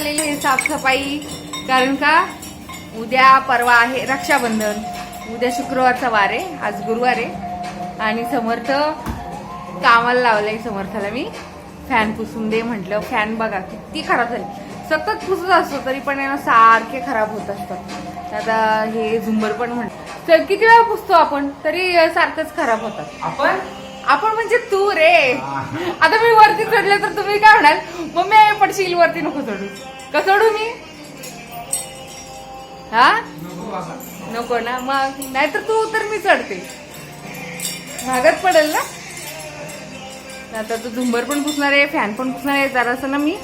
चाललेली आहे साफसफाई. कारण का? उद्या परवा आहे रक्षाबंधन. उद्या शुक्रवारचा वार आहे. आज गुरुवार आहे. आणि समर्थ कामाला लावलंय समर्थाला मी. फॅन पुसून दे म्हटलं. फॅन बघा किती खराब झाली. सतत पुसत असतो तरी पण आहे ना सारखे खराब होत असतात. आता हे झुंबर पण म्हणत तर किती वेळा पुसतो आपण? तरी सारखंच खराब होतात. आपण आपण म्हणजे तू रे. आता मी वरती चढले तर तुम्ही काय म्हणाल? मम्मी पडशील वरती नको चढू. का चढू मी? हा? नको ना. मग नाहीतर तू तर मी चढते. भागात पडेल ना? आता तो झुंबर पण पुसणार आहे फॅन पण पुसणार आहे जरासं ना मी.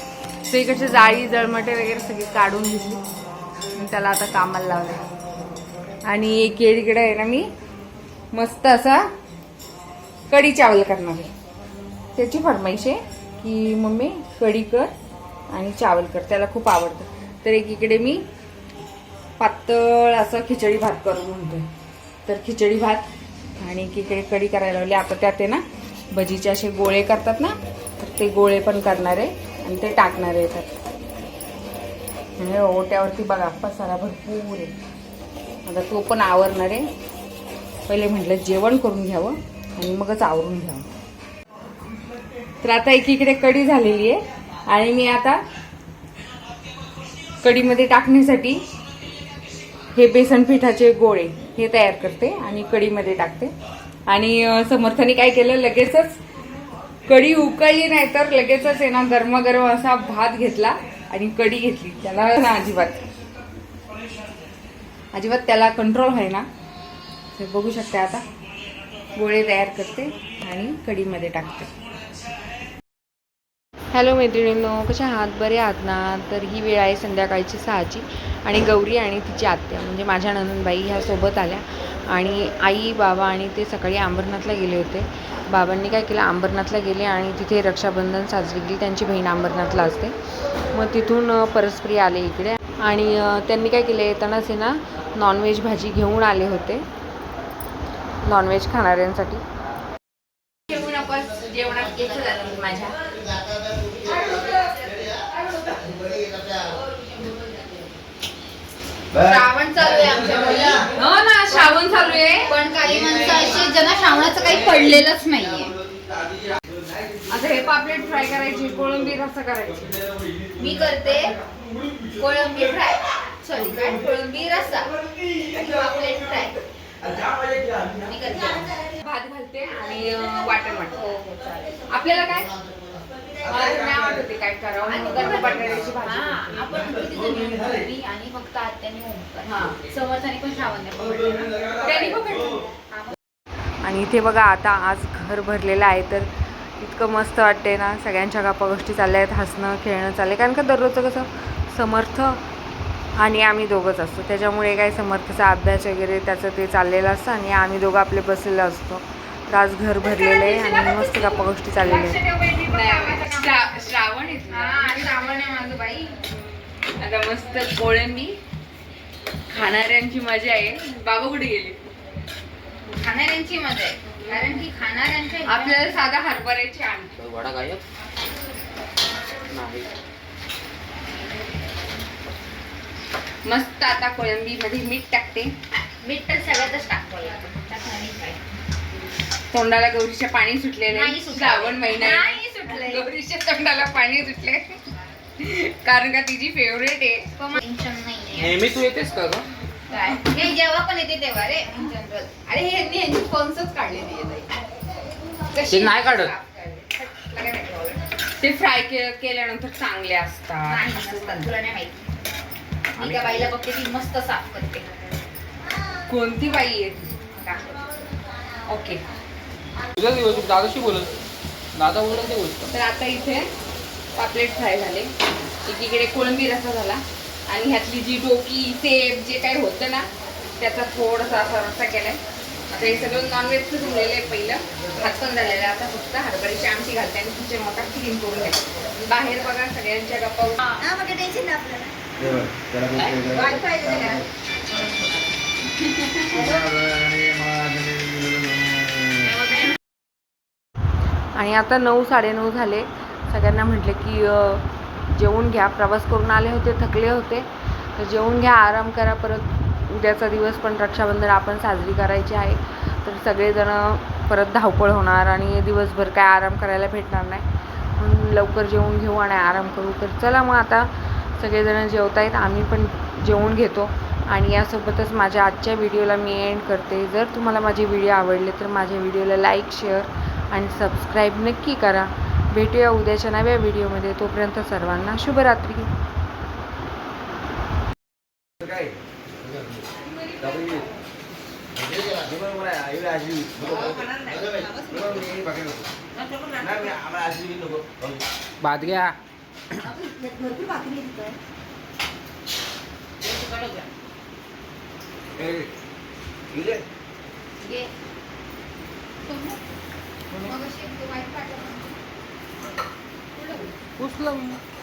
ते इकडचे जाळी जळमटे वगैरे सगळी काढून घेतली. त्याला आता कामाला लावलं आणि केळीकडे आहे ना मी. मस्त असा कढी चावल करणार आहे. त्याची फरमाईश आहे की मम्मी कढी कर आणि चावल कर. त्याला खूप आवडतं. तर एकीकडे मी पातळ असं खिचडी भात करून म्हणतोय. तर खिचडी भात आणि एकीकडे कढी करायला लावली. आता त्यात आहे ना भजीचे असे गोळे करतात ना तर ते गोळे पण करणार आहे आणि ते टाकणार आहे त्यात. म्हणजे ओट्यावरती बघा पसारा भरपूर आहे. आता तो पण आवरणार आहे. पहिले म्हटलं जेवण करून घ्यावं. आणि मगच आवरून घ्या. तर आता एकीकडे कढी झालेली आहे. आणि मी आता कढीमध्ये टाकण्यासाठी हे बेसन पिठाचे गोळे हे तयार करते आणि कढीमध्ये टाकते. आणि समर्थाने काय केलं लगेचच कढी उकळली नाही तर लगेचच आहे ना गरमागरम असा भात घेतला आणि कढी घेतली. त्याला ना अजिबात. अजिबात त्याला कंट्रोल आहे ना. ते बघू शकते आता. गोळे तयार करते आणि कढीमध्ये टाकते. हॅलो मैत्रिणींनो कशा आहात? बरे आहात ना? तर ही वेळ आहे संध्याकाळची सहाची आणि गौरी आणि तिची आत्या. म्हणजे माझ्या नंदनबाई ह्या सोबत आल्या आणि आई बाबा आणि ते सकाळी अंबरनाथला गेले होते. बाबांनी काय केलं? अंबरनाथला गेले आणि तिथे रक्षाबंधन साजरी केली. त्यांची बहीण अंबरनाथला असते. मग तिथून परस्परी आले इकडे. आणि त्यांनी काय केलं? येतानाच आहे ना नॉनव्हेज भाजी घेऊन आले होते. नॉनव्हेज खाणाऱ्यांसाठी. श्रावण चालू आहे आमच्याकडे हो ना श्रावण चालू आहे. पण काही माणसं अशी ज्यांना श्रावणाचं काही पडलेलंच नाहीये. आता हे पापलेट फ्राय करायची कोळंबी रस्सा करायची. मी करते कोळंबी फ्राय. सॉरी काय? कोळंबी रस्सा आणि पापलेट फ्राय मी करते भात घालते आणि अं, वाटण हो वाटते हो चालेल आपल्याला काय? मला तर नाही आवडत होते? काय करावं आणि म्हणून गरम बटाट्याची हा, भाजी आपण किती जणी आहोत? मी आणि फक्त आत्याने ओमकार हा. समर्थाने पण श्रावण नाही पकडले ना. त्यांनी पकडलं. हा, मग आणि इथे बघा आता आज घर भरलेलं आहे तर इतकं मस्त वाटते ना. सगळ्यांच्या गप्पा गोष्टी चालल्या आहेत हसणं खेळणं चाललं कारण का दररोजचं कसं समर्थ आणि आम्ही दोघंच असतो. त्याच्यामुळे काय समर्थचा अभ्यास वगैरे त्याचं ते चाललेलं असतं आणि आम्ही दोघं आपले बसलेलं असतो. आज घर भरलेलं आहे आणि मस्त गप्पा गोष्टी चाललेल्या आहेत. श्रावण हा, श्रावण आहे माझं बाई. आता मस्त कोळंबी खाणाऱ्यांची मजा आहे. बाबा कुठे गेले? खाणाऱ्यांची मजा आहे. कारण की खाणाऱ्यांच्या आपल्याला साधा हरभऱ्याची आण. वडा गायब? नाही. मस्त आता कोळंबी मध्ये मीठ टाकते. मीठ तर सगळ्यातच टाकतो. त्यात नाही काय. तोंडाला गौरीच्या पाणी सुटलेले. नाही सुटलं. श्रावण महिना. नाही. गौरीच्या तोंडाला पाणी सुटले. कारण का तिची फेवरेट आहे. पण टेन्शन नाहीये. नेहमी तू येतेस का ग? काय? हे जेव्हा पण येते तेव्हा रे इन जनरल अरे हे यांनी यांची फंक्सच काढलेली आहे ते नाही काढत. ते फ्राय केल्यानंतर चांगले असतात. नाही तुला नाही माहिती. मी त्या बाईला बघते ती मस्त साफ करते. कोणती बाई आहे ती? ओके दादाशी बोलत दादा बोलत ते गोष्ट तर आता इथे पापलेट फ्राय झाले एकीकडे कोळंबी रसा झाला. आणि ह्यातली जी डोकी सेब जे काही होतं ना त्याचा थोडासा असा रस्सा केलाय. आता हे सगळं नॉनव्हेजचं झालेलं आहे पहिलं. भात पण झालेलं आहे. आता फक्त हरभऱ्याची आमटी घालते आणि किचन मोठा क्लीन करून घ्यायचं बाहेर बघा सगळ्यांच्या गप्पा टेन्शन नाही आपल्याला. आणि आता नऊ साडेनऊ झाले. सगळ्यांना म्हटले की जेवून घ्या. प्रवास करून आले होते थकले होते. तर जेवून घ्या आराम करा परत. उद्याचा दिवस पण रक्षाबंधन आपण साजरी करायची आहे. तर सगळेजणं परत धावपळ होणार आणि दिवसभर काय आराम करायला भेटणार नाही. म्हणून लवकर जेवून घेऊ आणि आराम करू. तर चला मग आता सगळेजणं जेवत आहेत आम्ही पण जेवून घेतो. आणि यासोबतच माझ्या आजच्या व्हिडिओला मी एंड करते. जर तुम्हाला माझे व्हिडिओ आवडले तर माझ्या व्हिडिओला लाईक शेअर आणि सबस्क्राईब नक्की करा. भेटूया उद्याच्या नव्या व्हिडिओमध्ये तोपर्यंत सर्वांना शुभरात्री. काय भात घ्या. घे.